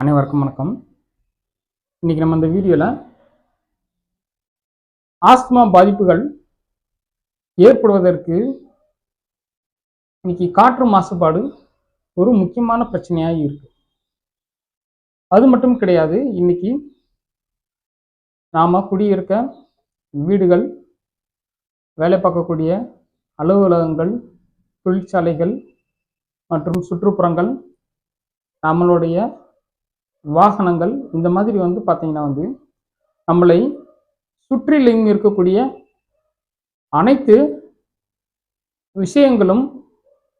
அனைவருக்கும் வணக்கம். இன்னைக்கு நம்ம இந்த வீடியோவில் ஆஸ்துமா பாதிப்புகள் ஏற்படுவதற்கு இன்னைக்கு காற்று மாசுபாடு ஒரு முக்கியமான பிரச்சனையாக இருக்கு. அது மட்டும் கிடையாது இன்னைக்கு நாம் குடியிருக்க வீடுகள் வேலை பார்க்கக்கூடிய அலுவலகங்கள் தொழிற்சாலைகள் மற்றும் சுற்றுப்புறங்கள் நம்மளுடைய வாகனங்கள் இந்த மாதிரி வந்து பார்த்தீங்கன்னா வந்து நம்மளை சுற்றிலும் இருக்கக்கூடிய அனைத்து விஷயங்களும்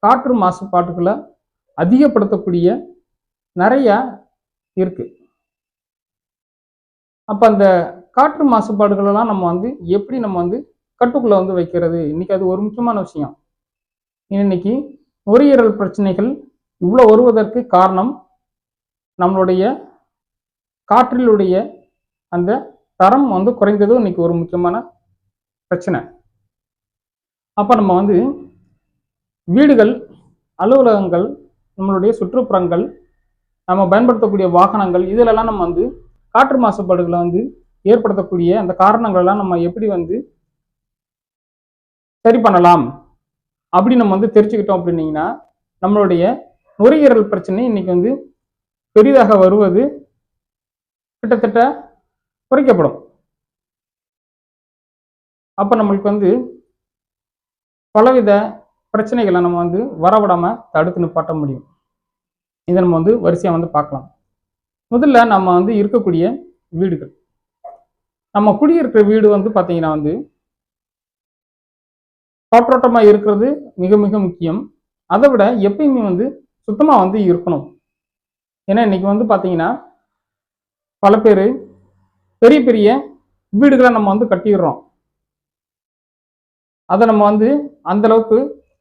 காற்று மாசுபாட்டுகளை அதிகப்படுத்தக்கூடிய நிறையா இருக்குது அப்போ அந்த காற்று மாசுபாடுகளெல்லாம் நம்ம வந்து எப்படி நம்ம வந்து கட்டுக்குள்ளே வந்து வைக்கிறது? இன்னைக்கு அது ஒரு முக்கியமான விஷயம். இன்னைக்கு நுரையீரல் பிரச்சனைகள் இவ்வளோ வருவதற்கு காரணம் நம்மளுடைய காற்றிலுடைய அந்த தரம் வந்து குறைந்ததும் இன்னைக்கு ஒரு முக்கியமான பிரச்சனை. அப்போ நம்ம வந்து வீடுகள் அலுவலகங்கள் நம்மளுடைய சுற்றுப்புறங்கள் நம்ம பயன்படுத்தக்கூடிய வாகனங்கள் இதிலெல்லாம் நம்ம வந்து காற்று மாசுபாடுகளை வந்து ஏற்படுத்தக்கூடிய அந்த காரணங்களெல்லாம் நம்ம எப்படி வந்து சரி பண்ணலாம் அப்படி நம்ம வந்து தெரிஞ்சுக்கிட்டோம் அப்படின்னீங்கன்னா நம்மளுடைய நுரையீரல் பிரச்சனை இன்னைக்கு வந்து பெரிதாக வருவது கிட்டத்தட்ட குறைக்கப்படும். அப்போ நம்மளுக்கு வந்து பலவித பிரச்சனைகளை நம்ம வந்து வரவிடாமல் தடுத்து நிப்பாட்ட முடியும். இதை நம்ம வந்து வரிசையாக வந்து பார்க்கலாம். முதல்ல நம்ம வந்து இருக்கக்கூடிய வீடுகள். நம்ம குடியிருக்கிற வீடு வந்து பார்த்தீங்கன்னா வந்து காற்றோட்டமாக இருக்கிறது மிக மிக முக்கியம். அதை விட எப்பயுமே வந்து சுத்தமாக வந்து இருக்கணும். ஏன்னா இன்னைக்கு வந்து பார்த்தீங்கன்னா பல பேர் பெரிய பெரிய வீடுகளை நம்ம வந்து கட்டிடுறோம். அதை நம்ம வந்து அந்த அளவுக்கு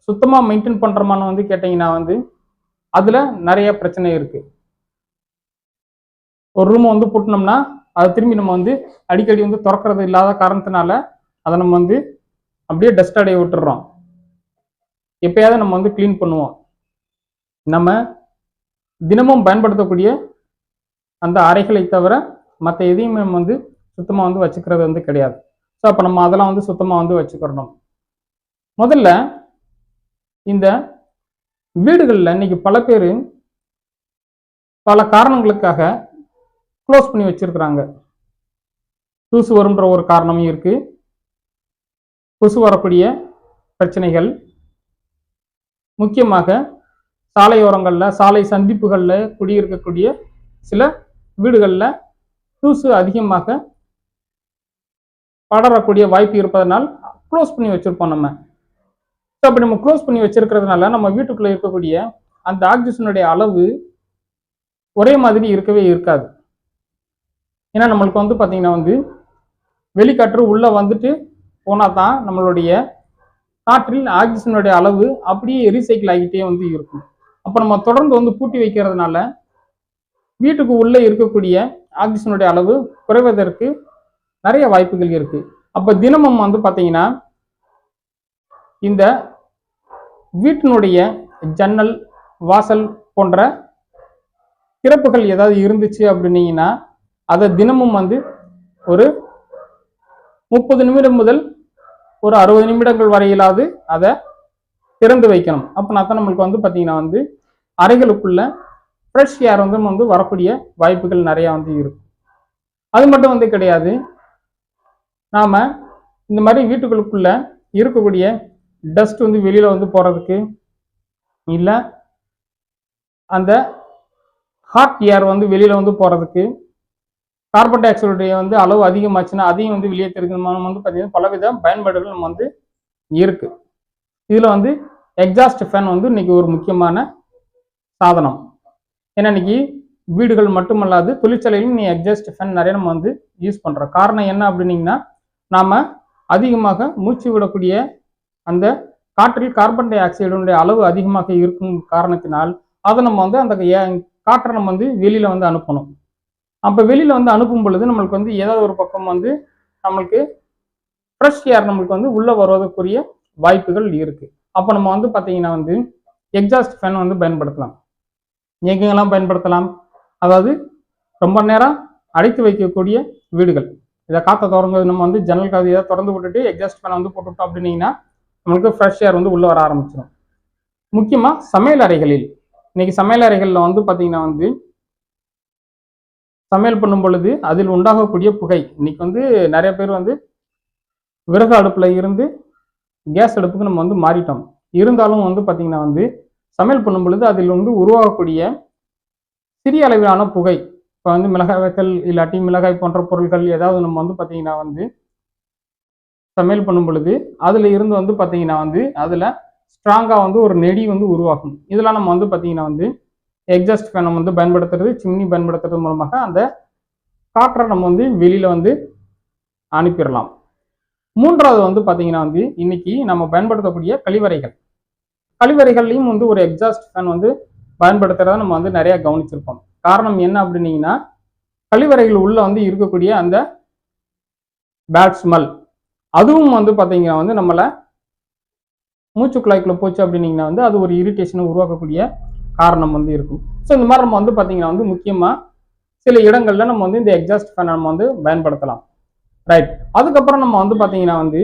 சுத்தமாக மெயின்டைன் பண்ணுறோமான்னு வந்து கேட்டிங்கன்னா வந்து அதில் நிறைய பிரச்சனை இருக்குது ஒரு ரூமை வந்து போட்டினோம்னா அதை திரும்பி நம்ம வந்து அடிக்கடி வந்து திறக்கிறது இல்லாத காரணத்தினால அதை நம்ம வந்து அப்படியே டஸ்ட் அடைய விட்டுறோம். எப்பயாவது நம்ம வந்து க்ளீன் பண்ணுவோம். நம்ம தினமும் பயன்படுத்தக்கூடிய அந்த அறைகளை தவிர மற்ற எதையுமே நம்ம வந்து சுத்தமாக வந்து வச்சுக்கிறது வந்து கிடையாது. ஸோ அப்போ நம்ம அதெல்லாம் வந்து சுத்தமாக வந்து வச்சுக்கிறணும். முதல்ல இந்த வீடுகளில் இன்னைக்கு பல பேர் பல காரணங்களுக்காக க்ளோஸ் பண்ணி வச்சிருக்கிறாங்க. தூசு வரும்ன்ற ஒரு காரணமும் இருக்கு. கொசு வரக்கூடிய பிரச்சனைகள் முக்கியமாக சாலையோரங்களில் சாலை சந்திப்புகளில் குடியிருக்கக்கூடிய சில வீடுகளில் தூசு அதிகமாக படரக்கூடிய வாய்ப்பு இருப்பதனால் க்ளோஸ் பண்ணி வச்சுருப்போம் நம்ம. ஸோ அப்படி நம்ம க்ளோஸ் பண்ணி வச்சிருக்கிறதுனால நம்ம வீட்டுக்குள்ளே இருக்கக்கூடிய அந்த ஆக்சிஜனுடைய அளவு ஒரே மாதிரி இருக்கவே இருக்காது. ஏன்னா நம்மளுக்கு வந்து பார்த்திங்கன்னா வந்து வெளிக்காற்று உள்ளே வந்துட்டு போனால் தான் நம்மளுடைய காற்றில் ஆக்சிஜனுடைய அளவு அப்படியே ரீசைக்கிள் ஆகிட்டே வந்து இருக்கும். அப்போ நம்ம தொடர்ந்து வந்து பூட்டி வைக்கிறதுனால வீட்டுக்கு உள்ளே இருக்கக்கூடிய ஆக்சிஜனுடைய அளவு குறைவதற்கு நிறைய வாய்ப்புகள் இருக்குது அப்போ தினமும் வந்து பார்த்தீங்கன்னா இந்த வீட்டினுடைய ஜன்னல் வாசல் போன்ற திறப்புகள் ஏதாவது இருந்துச்சு அப்படின்னீங்கன்னா அதை தினமும் வந்து ஒரு முப்பது நிமிடம் முதல் ஒரு அறுபது நிமிடங்கள் வரையிலாவது அதை திறந்து வைக்கணும். அப்போ தான் நம்மளுக்கு வந்து பார்த்தீங்கன்னா வந்து அறைகளுக்குள்ள ஃப்ரெஷ் ஏர் வந்து வந்து வரக்கூடிய வாய்ப்புகள் நிறையா வந்து இருக்கும். அது மட்டும் வந்து கிடையாது. நாம் இந்த மாதிரி வீட்டுகளுக்குள்ள இருக்கக்கூடிய டஸ்ட் வந்து வெளியில் வந்து போகிறதுக்கு இல்லை அந்த ஹாட் ஏர் வந்து வெளியில் வந்து போகிறதுக்கு கார்பன் டை ஆக்சைடுடைய வந்து அளவு அதிகமாச்சுன்னா அதையும் வந்து வெளியே தெரிவிக்கணும் வந்து பார்த்தீங்கன்னா பலவித பயன்பாடுகள் நம்ம வந்து இருக்கு. இதில் வந்து எக்ஸாஸ்ட் ஃபேன் வந்து இன்றைக்கி ஒரு முக்கியமான சாதனம். ஏன்னா இன்னைக்கு வீடுகள் மட்டுமல்லாது தொழிற்சாலையிலும் நீ அட்ஜஸ்ட் ஃபேன் நிறைய நம்ம வந்து யூஸ் பண்ணுறோம் காரணம் என்ன அப்படின்னீங்கன்னா நாம் அதிகமாக மூச்சு விடக்கூடிய அந்த காற்றில் கார்பன் டை ஆக்சைடுடைய அளவு அதிகமாக இருக்கும் காரணத்தினால் அதை நம்ம வந்து அந்த ஏ- காற்றை நம்ம வந்து வெளியில் வந்து அனுப்பணும். அப்போ வெளியில் வந்து அனுப்பும் பொழுது நம்மளுக்கு வந்து ஏதாவது ஒரு பக்கம் வந்து நம்மளுக்கு ஃப்ரெஷ் ஏர் நம்மளுக்கு வந்து உள்ளே வருவதற்குரிய வாய்ப்புகள் இருக்குது அப்போ நம்ம வந்து பார்த்தீங்கன்னா வந்து எக்ஸாஸ்ட் ஃபேன் வந்து பயன்படுத்தலாம். எங்கெங்கெல்லாம் பயன்படுத்தலாம். அதாவது ரொம்ப நேரம் அடைத்து வைக்கக்கூடிய வீடுகள். இதை காற்றை திறந்து நம்ம வந்து ஜன்னல் கதை ஏதாவது திறந்து விட்டுட்டு எக்ஸாஸ்ட் ஃபேனை வந்து போட்டுவிட்டோம் அப்படின்னீங்கன்னா நம்மளுக்கு ஃப்ரெஷ் ஏர் வந்து உள்ளே வர ஆரம்பிச்சிடும் முக்கியமாக சமையல் அறைகளில். இன்னைக்கு சமையல் அறைகளில் வந்து பார்த்திங்கன்னா வந்து சமையல் பண்ணும் பொழுது அதில் உண்டாகக்கூடிய புகை. இன்னைக்கு வந்து நிறைய பேர் வந்து விறகு அடுப்பில் இருந்து கேஸ் அடுப்புக்கு நம்ம வந்து மாறிட்டோம். இருந்தாலும் வந்து பார்த்திங்கன்னா வந்து சமையல் பண்ணும் பொழுது அதில் வந்து உருவாகக்கூடிய சிறிய அளவிலான புகை. இப்போ வந்து மிளகாய் வத்தல் இல்லாட்டி மிளகாய் போன்ற பொருட்கள் ஏதாவது நம்ம வந்து பார்த்தீங்கன்னா வந்து சமையல் பண்ணும் பொழுது அதில் இருந்து வந்து பார்த்தீங்கன்னா வந்து அதில் ஸ்ட்ராங்காக வந்து ஒரு நெடி வந்து உருவாகும். இதெல்லாம் நம்ம வந்து பார்த்தீங்கன்னா வந்து எக்ஸாஸ்ட் ஃபேனை வந்து பயன்படுத்துறது சிம்னி பயன்படுத்துறது மூலமாக அந்த காற்றை நம்ம வந்து வெளியில் வந்து அனுப்பிடலாம். மூன்றாவது வந்து பார்த்தீங்கன்னா வந்து இன்னைக்கு நம்ம பயன்படுத்தக்கூடிய கழிவறைகள். கழிவறைகள்லையும் வந்து ஒரு எக்ஸாஸ்ட் ஃபேன் வந்து பயன்படுத்துறத நம்ம வந்து நிறைய கவனிச்சிருப்போம். காரணம் என்ன அப்படின்னீங்கன்னா கழிவறைகள் உள்ள வந்து இருக்கக்கூடிய அந்த பேட் ஸ்மெல் அதுவும் வந்து பார்த்தீங்கன்னா வந்து நம்மளை மூச்சு குழாய்க்குள்ளே போச்சு அப்படின்னீங்கன்னா வந்து அது ஒரு இரிட்டேஷனை உருவாக்கக்கூடிய காரணம் வந்து இருக்கும். ஸோ இந்த மாதிரி நம்ம வந்து பார்த்தீங்கன்னா வந்து முக்கியமாக சில இடங்களில் நம்ம வந்து இந்த எக்ஸாஸ்ட் ஃபேனை நம்ம வந்து பயன்படுத்தலாம். ரைட் அதுக்கப்புறம் நம்ம வந்து பார்த்தீங்கன்னா வந்து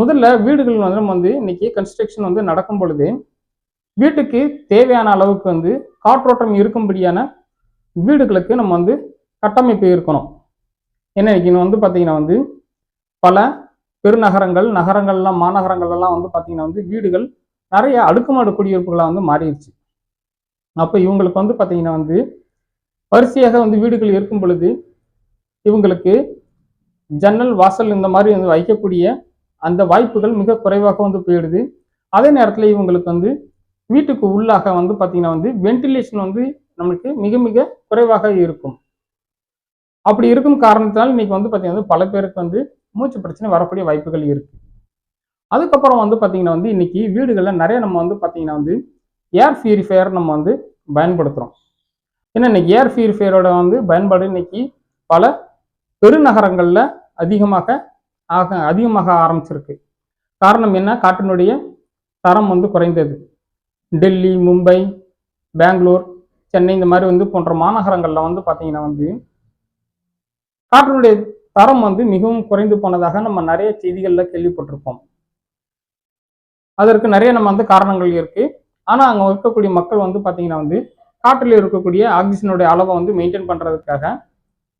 முதல்ல வீடுகள் வந்து நம்ம வந்து இன்னைக்கு கன்ஸ்ட்ரக்ஷன் வந்து நடக்கும் பொழுது வீட்டுக்கு தேவையான அளவுக்கு வந்து காற்றோட்டம் இருக்கும்படியான வீடுகளுக்கு நம்ம வந்து கட்டமைப்பு இருக்கணும். ஏன்னா இன்னைக்கு வந்து பார்த்தீங்கன்னா வந்து பல பெருநகரங்கள் நகரங்கள்லாம் மாநகரங்கள்லாம் வந்து பார்த்தீங்கன்னா வந்து வீடுகள் நிறைய அடுக்குமாடு குடியிருப்புகளாக வந்து மாறிடுச்சு. அப்போ இவங்களுக்கு வந்து பார்த்தீங்கன்னா வந்து வரிசையாக வந்து வீடுகள் இருக்கும் பொழுது இவங்களுக்கு ஜன்னல் வாசல் இந்த மாதிரி வந்து வைக்கக்கூடிய அந்த வாய்ப்புகள் மிக குறைவாக வந்து போயிடுது. அதே நேரத்தில் இவங்களுக்கு வந்து வீட்டுக்கு உள்ளாக வந்து பார்த்தீங்கன்னா வந்து வென்டிலேஷன் வந்து நம்மளுக்கு மிக மிக குறைவாக இருக்கும். அப்படி இருக்கும் காரணத்தினால் இன்னைக்கு வந்து பார்த்தீங்கன்னா பல பேருக்கு வந்து மூச்சு பிரச்சனை வரக்கூடிய வாய்ப்புகள் இருக்கு. அதுக்கப்புறம் வந்து பார்த்தீங்கன்னா வந்து இன்னைக்கு வீடுகளில் நிறைய நம்ம வந்து பார்த்தீங்கன்னா வந்து ஏர் பியூரிஃபையர் நம்ம வந்து பயன்படுத்துகிறோம் ஏன்னா இன்னைக்கு ஏர் பியூரிஃபையரோட வந்து பயன்பாடு இன்னைக்கு பல பெருநகரங்களில் அதிகமாக ஆக அதிகமாக ஆரம்பிச்சிருக்கு. காரணம் என்ன? காற்றினுடைய தரம் வந்து குறைந்தது. டெல்லி மும்பை பெங்களூர் சென்னை இந்த மாதிரி வந்து போன்ற மாநகரங்களில் வந்து பார்த்தீங்கன்னா வந்து காற்றினுடைய தரம் வந்து மிகவும் குறைந்து போனதாக நம்ம நிறைய செய்திகளில் கேள்விப்பட்டிருப்போம். அதற்கு நிறைய நம்ம வந்து காரணங்கள் இருக்குது ஆனால் அங்கே இருக்கக்கூடிய மக்கள் வந்து பார்த்தீங்கன்னா வந்து காற்றில் இருக்கக்கூடிய ஆக்சிஜனுடைய அளவை வந்து மெயின்டைன் பண்ணுறதுக்காக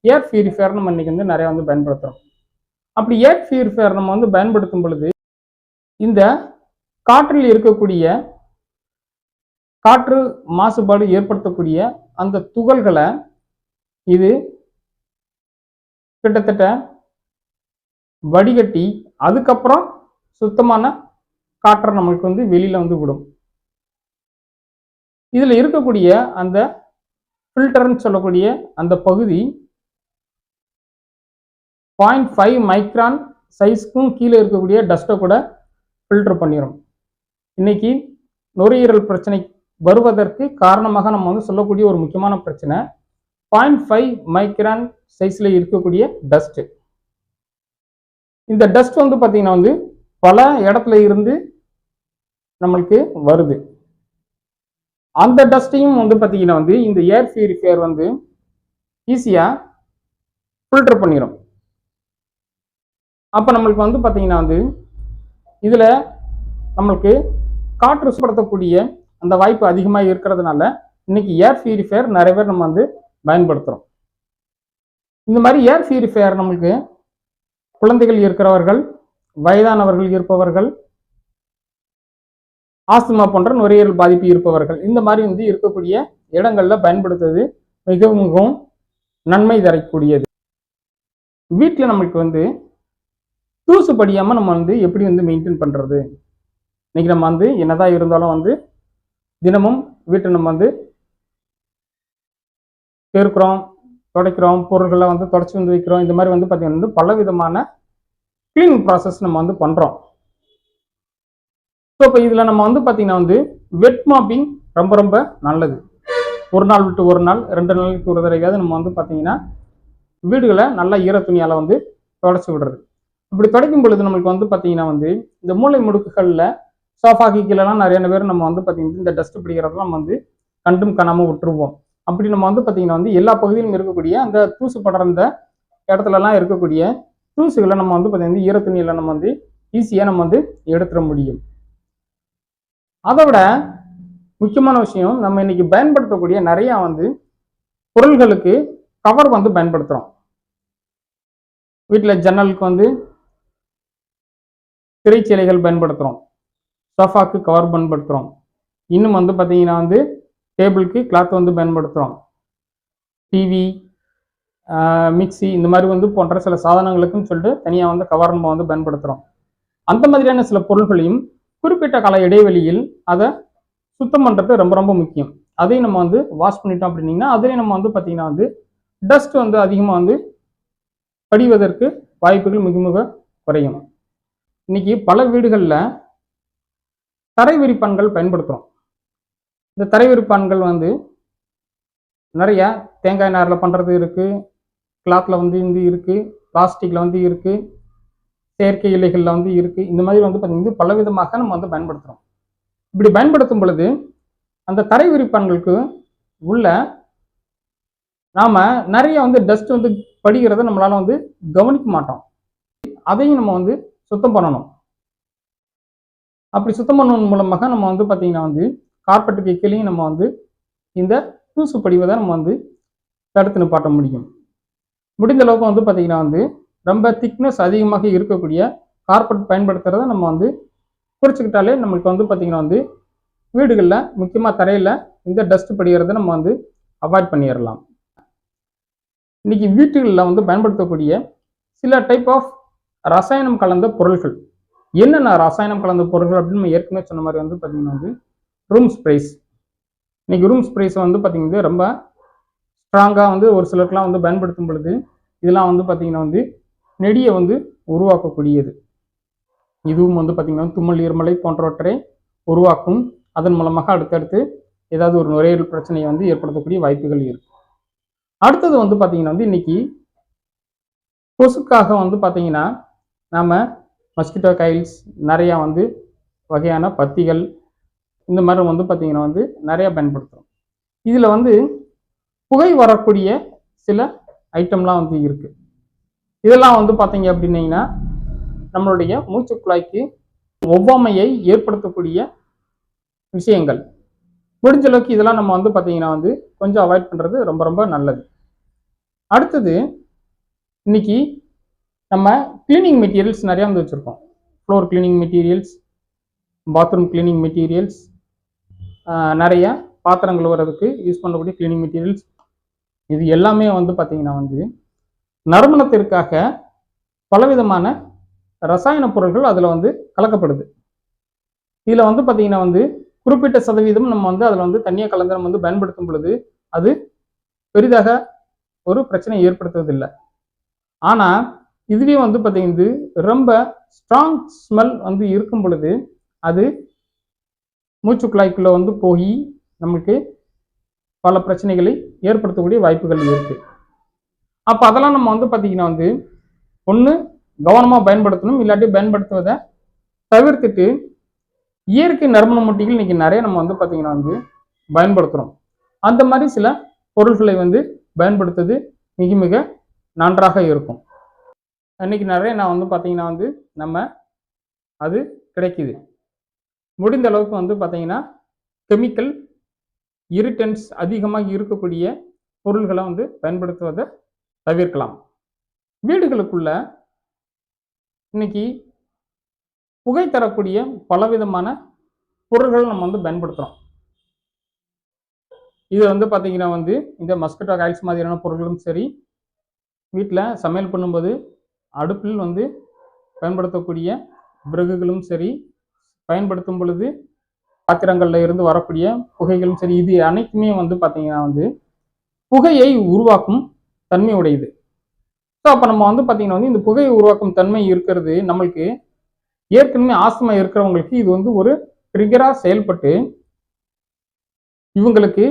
ஏர் பியூரிஃபையர் நம்ம இன்னைக்கு வந்து நிறைய வந்து பயன்படுத்துகிறோம் அப்படி ஏர் பியூரிஃபையர் நம்ம வந்து பயன்படுத்தும் பொழுது இந்த காற்றில் இருக்கக்கூடிய காற்று மாசுபாடு ஏற்படுத்தக்கூடிய அந்த துகள்களை இது கிட்டத்தட்ட வடிகட்டி அதுக்கப்புறம் சுத்தமான காற்றை நம்மளுக்கு வந்து வெளியில் வந்து விடும். இதில் இருக்கக்கூடிய அந்த ஃபில்டர்னு சொல்லக்கூடிய அந்த பகுதி பாயிண்ட் ஃபைவ் மைக்ரான் சைஸ்க்கும் கீழே இருக்கக்கூடிய டஸ்ட்டை கூட ஃபில்டர் பண்ணிடும் இன்னைக்கு நுரையீரல் பிரச்சனை வருவதற்கு காரணமாக நம்ம வந்து சொல்லக்கூடிய ஒரு முக்கியமான பிரச்சனை பாயிண்ட் ஃபைவ் மைக்ரான் சைஸில் இருக்கக்கூடிய டஸ்ட்டு. இந்த டஸ்ட் வந்து பார்த்திங்கன்னா வந்து பல இடத்துல இருந்து நம்மளுக்கு வருது. அந்த டஸ்ட்டையும் வந்து பார்த்திங்கன்னா வந்து இந்த ஏர் பியூரிஃபையர் வந்து ஈஸியாக ஃபில்டர் பண்ணிடும் அப்போ நம்மளுக்கு வந்து பார்த்தீங்கன்னா வந்து இதில் நம்மளுக்கு காற்று சுப்படுத்தக்கூடிய அந்த வாய்ப்பு அதிகமாக இருக்கிறதுனால இன்னைக்கு ஏர் பியூரிஃபையர் நிறைய பேர் நம்ம வந்து பயன்படுத்துகிறோம் இந்த மாதிரி ஏர் பியூரிஃபையர் நம்மளுக்கு குழந்தைகள் இருக்கிறவர்கள் வயதானவர்கள் இருப்பவர்கள் ஆஸ்துமா போன்ற நுரையீரல் பாதிப்பு இருப்பவர்கள் இந்த மாதிரி வந்து இருக்கக்கூடிய இடங்களில் பயன்படுத்துவது மிகவும் மிகவும் நன்மை தரக்கூடியது. வீட்டில் நம்மளுக்கு வந்து தூசு படியாமல் நம்ம வந்து எப்படி வந்து மெயின்டைன் பண்ணுறது இன்னைக்கு நம்ம வந்து என்னதான் இருந்தாலும் வந்து தினமும் வீட்டை நம்ம வந்து பெருக்கிறோம் துடைக்கிறோம் பொருள்களை வந்து தொடச்சி வந்து வைக்கிறோம். இந்த மாதிரி வந்து பார்த்திங்கன்னா வந்து பல விதமான க்ளீனிங் ப்ராசஸ் நம்ம வந்து பண்ணுறோம் ஸோ இப்போ இதில் நம்ம வந்து பார்த்திங்கன்னா வந்து வெட் மாப்பிங் ரொம்ப ரொம்ப நல்லது. ஒரு நாள் விட்டு ஒரு நாள் ரெண்டு நாளைக்கு ஒரு தடவையாவது நம்ம வந்து பார்த்திங்கன்னா வீடுகளை நல்லா ஈர துணியால் வந்து தொடச்சி விடுறது. இப்படி துடைக்கும் பொழுது நம்மளுக்கு வந்து பார்த்தீங்கன்னா வந்து இந்த மூளை முடுக்குகளில் சோஃபா கீழெல்லாம் நிறைய பேர் நம்ம வந்து பார்த்தீங்கன்னா இந்த டஸ்ட் பிடிக்கிறதெல்லாம் நம்ம வந்து கண்டும் காணாமல் விட்டுருவோம். அப்படி நம்ம வந்து பார்த்தீங்கன்னா வந்து எல்லா பகுதியிலும் இருக்கக்கூடிய அந்த தூசு படர்ந்த இடத்துலலாம் இருக்கக்கூடிய தூசுகளை நம்ம வந்து பார்த்தீங்கன்னா ஈர துணியில் நம்ம வந்து ஈஸியாக நம்ம வந்து எடுத்துட முடியும். அதை விட முக்கியமான விஷயம் நம்ம இன்னைக்கு பயன்படுத்தக்கூடிய நிறையா வந்து பொருள்களுக்கு கவர் வந்து பயன்படுத்துகிறோம் வீட்டில் ஜன்னலுக்கு வந்து திரைச்சீலைகள் பயன்படுத்துகிறோம் சோஃபாக்கு கவர் பயன்படுத்துகிறோம் இன்னும் வந்து பார்த்தீங்கன்னா வந்து டேபிளுக்கு கிளாத் வந்து பயன்படுத்துகிறோம் டிவி மிக்ஸி இந்த மாதிரி வந்து போன்ற சில சாதனங்களுக்கும் சொல்லிட்டு தனியாக வந்து கவர் நம்ம வந்து பயன்படுத்துகிறோம் அந்த மாதிரியான சில பொருள்களையும் குறிப்பிட்ட கால இடைவெளியில் அதை சுத்தம் பண்ணுறது ரொம்ப ரொம்ப முக்கியம். அதையும் நம்ம வந்து வாஷ் பண்ணிட்டோம் அப்படின்னீங்கன்னா அதுலேயும் நம்ம வந்து பார்த்தீங்கன்னா வந்து டஸ்ட் வந்து அதிகமாக வந்து படிவதற்கு வாய்ப்புகள் மிக மிக குறையும். இன்னைக்கு பல வீடுகளில் தரை விரிப்பான்கள் பயன்படுத்துகிறோம் இந்த தரை விரிப்பான்கள் வந்து நிறைய தேங்காய் நாரில் பண்ணுறது இருக்குது கிளாத்தில் வந்து இந்த இருக்குது பிளாஸ்டிக்கில் வந்து இருக்குது செயற்கை இலைகளில் வந்து இருக்குது இந்த மாதிரி வந்து பார்த்தீங்கன்னா பல விதமாக நம்ம வந்து பயன்படுத்துகிறோம் இப்படி பயன்படுத்தும் பொழுது அந்த தரை விரிப்பான்களுக்கு உள்ள நாம் நிறைய வந்து டஸ்ட் வந்து படிக்கிறத நம்மளால் வந்து கவனிக்க மாட்டோம். அதையும் நம்ம வந்து சுத்தம் பண்ணணும். அப்படி சுத்தம் பண்ணுவதன் மூலமாக நம்ம வந்து பார்த்தீங்கன்னா வந்து கார்பெட்டுக்கு கீழேயும் நம்ம வந்து இந்த தூசு படிவதை நம்ம வந்து தடுத்து நிப்பாட்ட முடியும். முடிந்த அளவுக்கு வந்து பார்த்தீங்கன்னா வந்து ரொம்ப திக்னஸ் அதிகமாக இருக்கக்கூடிய கார்பெட் பயன்படுத்துகிறத நம்ம வந்து குறைச்சிக்கிட்டாலே நம்மளுக்கு வந்து பார்த்தீங்கன்னா வந்து வீடுகளில் முக்கியமாக தரையில் இந்த டஸ்ட் படிகிறத நம்ம வந்து அவாய்ட் பண்ணிடலாம். இன்னைக்கு வீட்டுகளில் வந்து பயன்படுத்தக்கூடிய சில டைப் ஆஃப் ரசாயனம் கலந்த பொருட்கள் என்னென்ன ரசாயனம் கலந்த பொருட்கள் அப்படின்னு நம்ம ஏற்கனவே சொன்ன மாதிரி வந்து பார்த்தீங்கன்னா வந்து ரூம் ஸ்ப்ரேஸ் இன்னைக்கு ரூம் ஸ்ப்ரேஸ் வந்து பார்த்தீங்கன்னா ரொம்ப ஸ்ட்ராங்காக வந்து ஒரு சிலருக்குலாம் வந்து பயன்படுத்தும் பொழுது இதெல்லாம் வந்து பார்த்தீங்கன்னா வந்து நெடியை வந்து உருவாக்கக்கூடியது. இதுவும் வந்து பார்த்தீங்கன்னா தும்மல் இருமலை போன்றவற்றை உருவாக்கும். அதன் மூலமாக அடுத்தடுத்து ஏதாவது ஒரு நுரையீரல் பிரச்சனையை வந்து ஏற்படுத்தக்கூடிய வாய்ப்புகள் இருக்கு. அடுத்தது வந்து பார்த்தீங்கன்னா வந்து இன்னைக்கு கொசுக்காக வந்து பார்த்தீங்கன்னா நாம் மஸ்கிட்டோ கைல்ஸ் நிறையா வந்து வகையான பத்திகள் இந்த மாதிரி வந்து பார்த்திங்கன்னா வந்து நிறையா பயன்படுத்துகிறோம் இதில் வந்து புகை வரக்கூடிய சில ஐட்டம்லாம் வந்து இருக்குது இதெல்லாம் வந்து பார்த்தீங்க அப்படின்னீங்கன்னா நம்மளுடைய மூச்சு குழாய்க்கு ஒவ்வாமையை ஏற்படுத்தக்கூடிய விஷயங்கள். முடிஞ்ச அளவுக்கு இதெல்லாம் நம்ம வந்து பார்த்தீங்கன்னா வந்து கொஞ்சம் அவாய்ட் பண்ணுறது ரொம்ப ரொம்ப நல்லது. அடுத்தது இன்னைக்கு நம்ம கிளீனிங் மெட்டீரியல்ஸ் நிறையா வந்து வச்சுருக்கோம். Floor cleaning materials bathroom cleaning materials நிறைய பாத்திரம் கழுவுறதுக்கு யூஸ் பண்ணக்கூடிய கிளீனிங் மெட்டீரியல்ஸ் இது எல்லாமே வந்து பார்த்திங்கன்னா வந்து நறுமணத்திற்காக பலவிதமான ரசாயன பொருட்கள் அதில் வந்து கலக்கப்படுது. இதில் வந்து பார்த்தீங்கன்னா வந்து குறிப்பிட்ட சதவீதம் நம்ம வந்து அதில் வந்து தண்ணியை கலந்து நம்ம வந்து பயன்படுத்தும் பொழுது அது பெரிதாக ஒரு பிரச்சனை ஏற்படுத்துவதில்லை. ஆனால் இதுவே வந்து பார்த்தீங்கன்னா ரொம்ப ஸ்ட்ராங் ஸ்மெல் வந்து இருக்கும் பொழுது அது மூச்சு குழாய்க்குள்ளே வந்து போய் நமக்கு பல பிரச்சனைகளை ஏற்படுத்தக்கூடிய வாய்ப்புகள் இருக்குது அப்போ அதெல்லாம் நம்ம வந்து பார்த்தீங்கன்னா வந்து ஒன்று கவனமாக பயன்படுத்தணும் இல்லாட்டி பயன்படுத்துவதை தவிர்த்துட்டு இயற்கை நறுமண முட்டிகள் இன்னைக்கு நிறைய நம்ம வந்து பார்த்தீங்கன்னா வந்து பயன்படுத்துகிறோம் அந்த மாதிரி சில பொருட்களை வந்து பயன்படுத்துவது மிக மிக நன்றாக இருக்கும். அன்னைக்கு நிறைய நான் வந்து பார்த்தீங்கன்னா வந்து நம்ம அது கிடைக்குது. முடிந்த அளவுக்கு வந்து பார்த்தீங்கன்னா கெமிக்கல் இரிட்டன்ஸ் அதிகமாக இருக்கக்கூடிய பொருள்களை வந்து பயன்படுத்துவதை தவிர்க்கலாம். வீடுகளுக்குள்ள இன்னைக்கு புகை தரக்கூடிய பலவிதமான பொருள்கள் நம்ம வந்து பயன்படுத்துகிறோம் இது வந்து பார்த்தீங்கன்னா வந்து இந்த மஸ்கட்டோ காயில்ஸ் மாதிரியான பொருட்களும் சரி வீட்டில் சமையல் பண்ணும்போது அடுப்பில் வந்து பயன்படுத்தக்கூடிய விறகுகளும் சரி பயன்படுத்தும் பொழுது பாத்திரங்களில் இருந்து வரக்கூடிய புகைகளும் சரி இது அனைத்துமே வந்து பார்த்தீங்கன்னா வந்து புகையை உருவாக்கும் தன்மை உடையது. ஸோ அப்போ நம்ம வந்து பார்த்தீங்கன்னா வந்து இந்த புகையை உருவாக்கும் தன்மை இருக்கிறது நம்மளுக்கு ஏற்கனவே ஆஸ்துமா இருக்கிறவங்களுக்கு இது வந்து ஒரு ட்ரிகராக செயல்பட்டு இவங்களுக்கு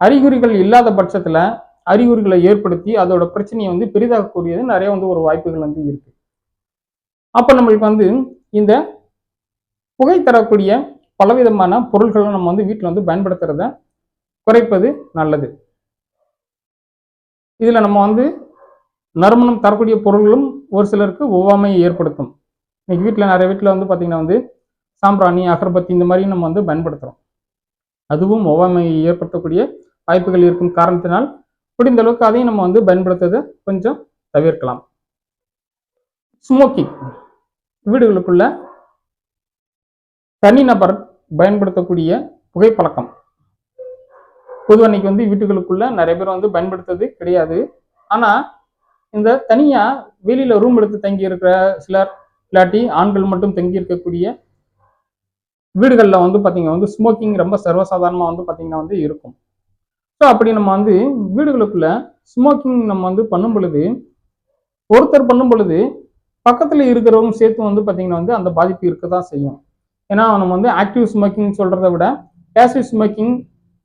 அறிகுறிகள் இல்லாத பட்சத்தில் அறிகுறிகளை ஏற்படுத்தி அதோட பிரச்சனையை வந்து பெரிதாக்கக்கூடியது நிறைய வந்து ஒரு வாய்ப்புகள் வந்து இருக்கு. அப்போ நம்மளுக்கு வந்து இந்த புகை தரக்கூடிய பலவிதமான பொருட்களை நம்ம வந்து வீட்டில் வந்து பயன்படுத்துறத குறைப்பது நல்லது. இதில் நம்ம வந்து நறுமணம் தரக்கூடிய பொருள்களும் ஒரு சிலருக்கு ஒவ்வாமையை ஏற்படுத்தும். இன்னைக்கு வீட்டில் நிறைய வீட்டில் வந்து பார்த்திங்கன்னா வந்து சாம்பிராணி அகர்பத்தி இந்த மாதிரி நம்ம வந்து பயன்படுத்துகிறோம் அதுவும் ஒவ்வாமையை ஏற்படுத்தக்கூடிய வாய்ப்புகள் இருக்கும் காரணத்தினால் முடிந்த அளவுக்கு அதையும் நம்ம வந்து பயன்படுத்துறதை கொஞ்சம் தவிர்க்கலாம். ஸ்மோக்கிங் வீடுகளுக்குள்ள தனிநபர் பயன்படுத்தக்கூடிய புகைப்பழக்கம். பொதுவாக இன்னைக்கு வந்து வீட்டுகளுக்குள்ள நிறைய பேர் வந்து பயன்படுத்துறது கிடையாது. ஆனா இந்த தனியா வெளியில ரூம் எடுத்து தங்கி இருக்கிற சிலர் இல்லாட்டி ஆண்கள் மட்டும் தங்கி இருக்கக்கூடிய வீடுகளில் வந்து பார்த்தீங்கன்னா வந்து ஸ்மோக்கிங் ரொம்ப சர்வசாதாரணமாக வந்து பார்த்தீங்கன்னா வந்து இருக்கும். ஸோ அப்படி நம்ம வந்து வீடுகளுக்குள்ள ஸ்மோக்கிங் நம்ம வந்து பண்ணும் பொழுது ஒருத்தர் பண்ணும் பொழுது பக்கத்தில் இருக்கிறவங்க சேர்த்து வந்து பார்த்தீங்கன்னா வந்து அந்த பாதிப்பு இருக்க தான் செய்யும். ஏன்னா நம்ம வந்து ஆக்டிவ் ஸ்மோக்கிங் சொல்கிறத விட பேசிவ் ஸ்மோக்கிங்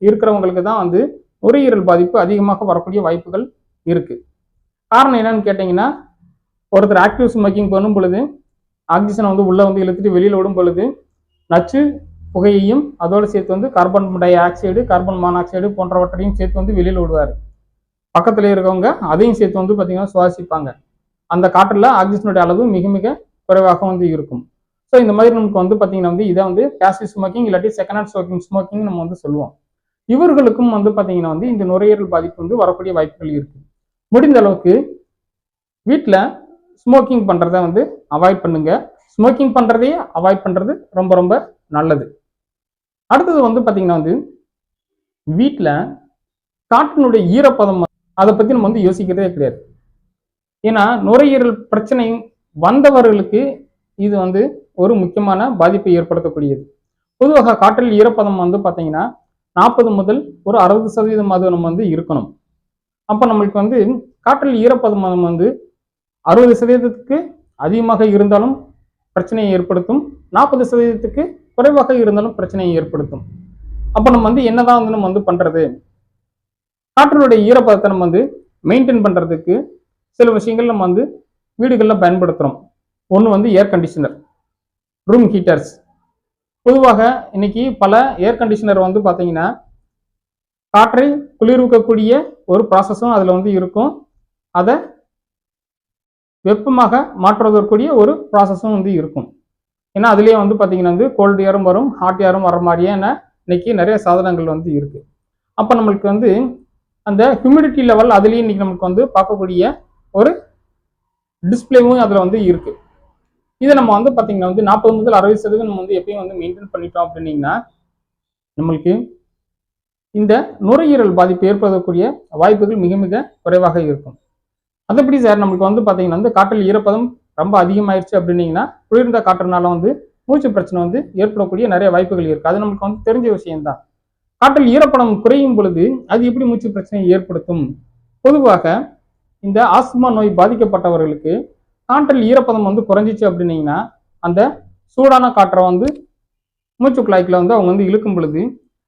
இருக்கிறவங்களுக்கு தான் வந்து நுரையீரல் பாதிப்பு அதிகமாக வரக்கூடிய வாய்ப்புகள் இருக்குது காரணம் என்னன்னு கேட்டிங்கன்னா ஒருத்தர் ஆக்டிவ் ஸ்மோக்கிங் பண்ணும் பொழுது ஆக்சிஜனை வந்து உள்ளே வந்து இழுத்துட்டு வெளியில் விடும் பொழுது நச்சு புகையையும் அதோடு சேர்த்து வந்து carbon dioxide carbon monoxide போன்றவற்றையும் சேர்த்து வந்து வெளியில் விடுவார். பக்கத்தில் இருக்கவங்க அதையும் சேர்த்து வந்து பார்த்திங்கன்னா சுவாசிப்பாங்க. அந்த காற்றில் ஆக்சிஜனுடைய அளவு மிக மிக குறைவாக வந்து இருக்கும். ஸோ இந்த மாதிரி நமக்கு வந்து பார்த்திங்கன்னா வந்து இதை வந்து பேசிவ் ஸ்மோக்கிங் இல்லாட்டி செகண்ட் ஹேண்ட் ஸ்மோக்கிங் ஸ்மோக்கிங் நம்ம வந்து சொல்லுவோம். இவர்களுக்கும் வந்து பார்த்திங்கன்னா வந்து இந்த நுரையீரல் பாதிப்பு வந்து வரக்கூடிய வாய்ப்புகள் இருக்குது முடிந்த அளவுக்கு வீட்டில் ஸ்மோக்கிங் பண்ணுறத வந்து அவாய்ட் பண்ணுங்கள் ஸ்மோக்கிங் பண்ணுறதையே அவாய்ட் பண்ணுறது ரொம்ப ரொம்ப நல்லது. அடுத்தது வந்து பார்த்தீங்கன்னா வந்து வீட்டில் காற்றினுடைய ஈரப்பதம் அதை பற்றி நம்ம வந்து யோசிக்கிறதே கிடையாது. ஏன்னா நுரையீரல் பிரச்சனை வந்தவர்களுக்கு இது வந்து ஒரு முக்கியமான பாதிப்பை ஏற்படுத்தக்கூடியது. பொதுவாக காற்றில் ஈரப்பதம் வந்து பார்த்தீங்கன்னா நாற்பது முதல் ஒரு அறுபது சதவீதம் அது நம்ம வந்து இருக்கணும். அப்போ நம்மளுக்கு வந்து காற்றில் ஈரப்பதம் வந்து அறுபது சதவீதத்துக்கு அதிகமாக இருந்தாலும் பிரச்சனையை ஏற்படுத்தும் நாற்பது சதவீதத்துக்கு குறைவாக இருந்தாலும் பிரச்சனையை ஏற்படுத்தும். அப்போ நம்ம வந்து என்னதான் வந்து நம்ம வந்து பண்றது? காற்றினுடைய ஈரப்பதத்தை நம்ம வந்து மெயின்டைன் பண்றதுக்கு சில விஷயங்கள் நம்ம வந்து வீடுகளில் பயன்படுத்துகிறோம் ஒன்று வந்து ஏர் கண்டிஷனர் ரூம் ஹீட்டர்ஸ் பொதுவாக இன்னைக்கு பல ஏர் கண்டிஷனர் வந்து பார்த்தீங்கன்னா காற்றை குளிர்விக்கக்கூடிய ஒரு ப்ராசஸும் அதில் வந்து இருக்கும். அதை வெப்பமாக மாற்றுவதற்குரிய ஒரு ப்ராசஸும் வந்து இருக்கும். ஏன்னா அதுலேயே வந்து பார்த்தீங்கன்னா வந்து கோல்டு ஏரும் வரும் ஹாட் ஏரும் வர மாதிரியான இன்னைக்கு நிறைய சாதனங்கள் வந்து இருக்கு. அப்போ நம்மளுக்கு வந்து அந்த ஹியூமிடிட்டி லெவல் அதுலேயும் இன்னைக்கு நமக்கு வந்து பார்க்கக்கூடிய ஒரு டிஸ்பிளேவும் அதில் வந்து இருக்குது இதை நம்ம வந்து பார்த்தீங்கன்னா வந்து நாற்பது முதல் அறுபது சதவீதம் நம்ம வந்து எப்பயும் வந்து மெயின்டைன் பண்ணிட்டோம் அப்படின்னீங்கன்னா நம்மளுக்கு இந்த நுரையீரல் பாதிப்பு ஏற்படக்கூடிய வாய்ப்புகள் மிக மிக குறைவாக இருக்கும். அதுபடி சார் நம்மளுக்கு வந்து பார்த்தீங்கன்னா வந்து காற்றில் ஈரப்பதம் ரொம்ப அதிகமாயிருச்சு அப்படின்னீங்கன்னா குளிர்ந்த காற்றுனால வந்து மூச்சு பிரச்சனை வந்து ஏற்படக்கூடிய நிறைய வாய்ப்புகள் இருக்குது அது நமக்கு வந்து தெரிஞ்ச விஷயம்தான். காற்றில் ஈரப்பதம் குறையும் பொழுது அது எப்படி மூச்சு பிரச்சனையை ஏற்படுத்தும்? பொதுவாக இந்த ஆஸ்துமா நோய் பாதிக்கப்பட்டவர்களுக்கு காற்றில் ஈரப்பதம் வந்து குறைஞ்சிச்சு அப்படின்னீங்கன்னா அந்த சூடான காற்றை வந்து மூச்சு குழாய்க்கில் வந்து அவங்க வந்து இழுக்கும் பொழுது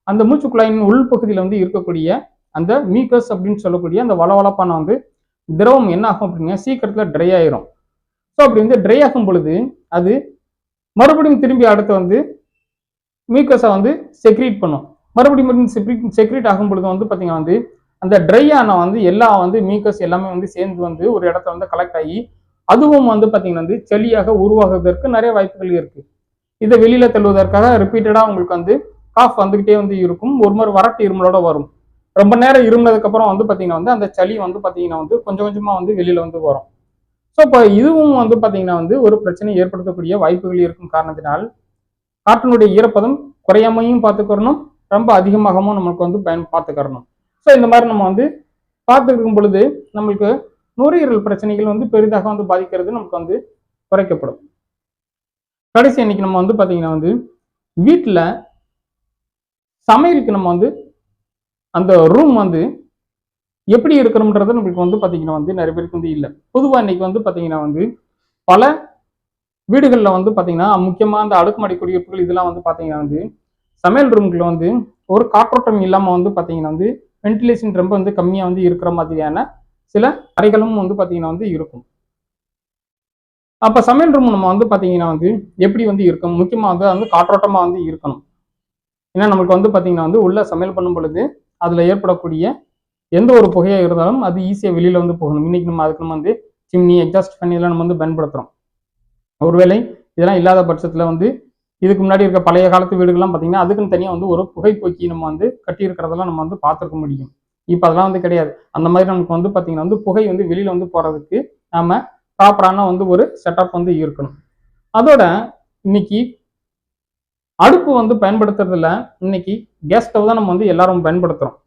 அந்த மூச்சு குழாயின் உள்பகுதியில் வந்து இருக்கக்கூடிய அந்த மீக்கஸ் அப்படின்னு சொல்லக்கூடிய அந்த வளவளப்பான வந்து திரவம் என்ன ஆகும் அப்படின்னா சீக்கிரத்தில் ட்ரை ஆயிரும். ஸோ அப்படி வந்து ட்ரை ஆகும் பொழுது அது மறுபடியும் திரும்பி அடுத்து வந்து மியூக்கஸை வந்து செக்ரீட் பண்ணும். மறுபடியும் மறுபடியும் செக்ரீட் செக்ரீட் ஆகும் பொழுது வந்து பார்த்தீங்கன்னா வந்து அந்த ட்ரை ஆன வந்து எல்லா வந்து மியூக்கஸ் எல்லாமே வந்து சேர்ந்து வந்து ஒரு இடத்துல வந்து கலெக்ட் ஆகி அதுவும் வந்து பார்த்தீங்கன்னா வந்து செளியாக உருவாகுவதற்கு நிறைய வாய்ப்புகள் இருக்குது இதை வெளியில் தள்ளுவதற்காக ரிப்பீட்டடாக உங்களுக்கு வந்து காஃப் வந்துக்கிட்டே வந்து இருக்கும். ஒரு மாதிரி வரட்டு இருமலோட வரும். ரொம்ப நேரம் இருந்ததுக்கு வந்து பார்த்தீங்கன்னா வந்து அந்த சளி வந்து பார்த்தீங்கன்னா வந்து கொஞ்சம் கொஞ்சமாக வந்து வெளியில் வந்து வரும். ஸோ இப்போ இதுவும் வந்து பார்த்தீங்கன்னா வந்து ஒரு பிரச்சனை ஏற்படுத்தக்கூடிய வாய்ப்புகள் இருக்கும் காரணத்தினால் காற்றினுடைய ஈரப்பதம் குறையாமையும் பார்த்துக்கிறணும் ரொம்ப அதிகமாகவும் நம்மளுக்கு வந்து பயன் பார்த்துக்கிறணும். ஸோ இந்த மாதிரி நம்ம வந்து பார்த்துருக்கும் பொழுது நம்மளுக்கு நுரையீரல் பிரச்சனைகள் வந்து பெரிதாக வந்து பாதிக்கிறது நமக்கு வந்து குறைக்கப்படும். கடைசி இன்னைக்கு நம்ம வந்து பார்த்தீங்கன்னா வந்து வீட்டில் சமையலுக்கு நம்ம வந்து அந்த ரூம் வந்து எப்படி இருக்கணும்ன்றது நம்மளுக்கு வந்து பார்த்தீங்கன்னா வந்து நிறைய பேருக்கு வந்து இல்லை. பொதுவாக இன்னைக்கு வந்து பார்த்தீங்கன்னா வந்து பல வீடுகளில் வந்து பார்த்தீங்கன்னா முக்கியமாக அந்த அடுக்குமாடி குடியிருப்புகள் இதெல்லாம் வந்து பார்த்தீங்கன்னா வந்து சமையல் ரூம்குள்ள வந்து ஒரு காற்றோட்டம் இல்லாமல் வந்து பார்த்தீங்கன்னா வந்து வென்டிலேஷன் ரொம்ப வந்து கம்மியாக வந்து இருக்கிற மாதிரியான சில அறைகளும் வந்து பார்த்தீங்கன்னா வந்து இருக்கும். அப்போ சமையல் ரூம் நம்ம வந்து பார்த்தீங்கன்னா வந்து எப்படி வந்து இருக்கும்? முக்கியமாக வந்து வந்து காற்றோட்டமாக வந்து இருக்கணும். ஏன்னா நமக்கு வந்து பார்த்தீங்கன்னா வந்து உள்ள சமையல் பண்ணும் பொழுது அதில் ஏற்படக்கூடிய எந்த ஒரு புகையாக இருந்தாலும் அது ஈஸியாக வெளியில் வந்து போகணும். இன்னைக்கு நம்ம அதுக்கு நம்ம வந்து சிம்னி எக்ஸாஸ்ட் பண்ணியெல்லாம் இதெல்லாம் நம்ம வந்து பயன்படுத்துகிறோம் ஒருவேளை இதெல்லாம் இல்லாத பட்சத்தில் வந்து இதுக்கு முன்னாடி இருக்க பழைய காலத்து வீடுகள்லாம் பார்த்தீங்கன்னா அதுக்குன்னு தனியாக வந்து ஒரு புகைப்போக்கி நம்ம வந்து கட்டியிருக்கிறதெல்லாம் நம்ம வந்து பார்த்துருக்க முடியும். இப்போ அதெல்லாம் வந்து கிடையாது. அந்த மாதிரி நமக்கு வந்து பார்த்தீங்கன்னா வந்து புகை வந்து வெளியில் வந்து போகிறதுக்கு நாம ப்ராப்பரான வந்து ஒரு செட்டப் வந்து இருக்கணும். அதோட இன்னைக்கு அடுப்பு வந்து பயன்படுத்துறதுல இன்னைக்கு கேஸ் ஸ்டவ் தான் நம்ம வந்து எல்லாரும் பயன்படுத்துகிறோம்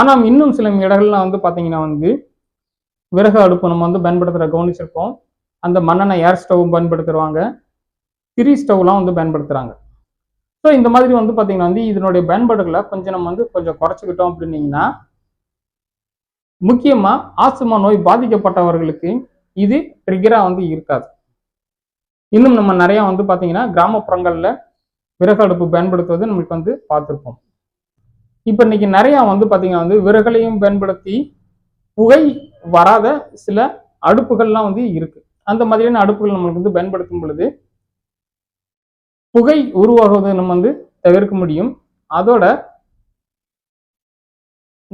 ஆனால் இன்னும் சில இடங்கள்ல வந்து பார்த்தீங்கன்னா வந்து விறகு அடுப்பு நம்ம வந்து பயன்படுத்துகிற கவனிச்சிருப்போம். அந்த மண்ணெண்ணெய் ஏர் ஸ்டவ் பயன்படுத்துவாங்க. திரி ஸ்டவ்லாம் வந்து பயன்படுத்துகிறாங்க ஸோ இந்த மாதிரி வந்து பார்த்தீங்கன்னா வந்து இதனுடைய பயன்பாடுகளை கொஞ்சம் நம்ம வந்து கொஞ்சம் குறைச்சிக்கிட்டோம் அப்படின்னீங்கன்னா முக்கியமாக ஆஸ்துமா நோய் பாதிக்கப்பட்டவர்களுக்கு இது ட்ரிகராக வந்து இருக்காது. இன்னும் நம்ம நிறையா வந்து பார்த்தீங்கன்னா கிராமப்புறங்களில் விறகு அடுப்பு பயன்படுத்துவது நம்மளுக்கு வந்து பார்த்துருப்போம். இப்போ இன்னைக்கு நிறையா வந்து பார்த்தீங்கன்னா வந்து விறகலையும் பயன்படுத்தி புகை வராத சில அடுப்புகள்லாம் வந்து இருக்கு. அந்த மாதிரியான அடுப்புகள் நம்மளுக்கு வந்து பயன்படுத்தும் பொழுது புகை உருவாகுவதை நம்ம வந்து தவிர்க்க முடியும். அதோட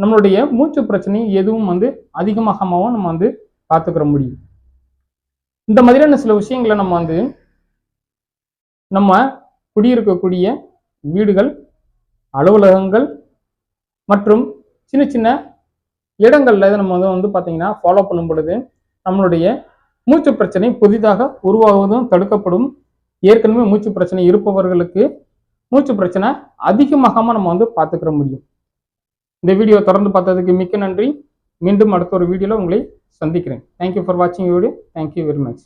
நம்மளுடைய மூச்சு பிரச்சனை எதுவும் வந்து அதிகமாகாமவும் நம்ம வந்து பார்த்துக்கிற முடியும். இந்த மாதிரியான சில விஷயங்களை நம்ம வந்து நம்ம குடியிருக்கக்கூடிய வீடுகள் அலுவலகங்கள் மற்றும் சின்ன சின்ன இடங்களில் இதை நம்ம வந்து வந்து பார்த்தீங்கன்னா ஃபாலோ பண்ணும் பொழுது நம்மளுடைய மூச்சு பிரச்சனை புதிதாக உருவாகுவதும் தடுக்கப்படும். ஏற்கனவே மூச்சு பிரச்சனை இருப்பவர்களுக்கு மூச்சு பிரச்சனை அதிகமாகாமல் நம்ம வந்து பார்த்துக்கிற முடியும். இந்த வீடியோ தொடர்ந்து பார்த்ததுக்கு மிக்க நன்றி. மீண்டும் அடுத்த ஒரு வீடியோவில் உங்களை சந்திக்கிறேன். தேங்க்யூ ஃபார் வாட்சிங் video thank you very much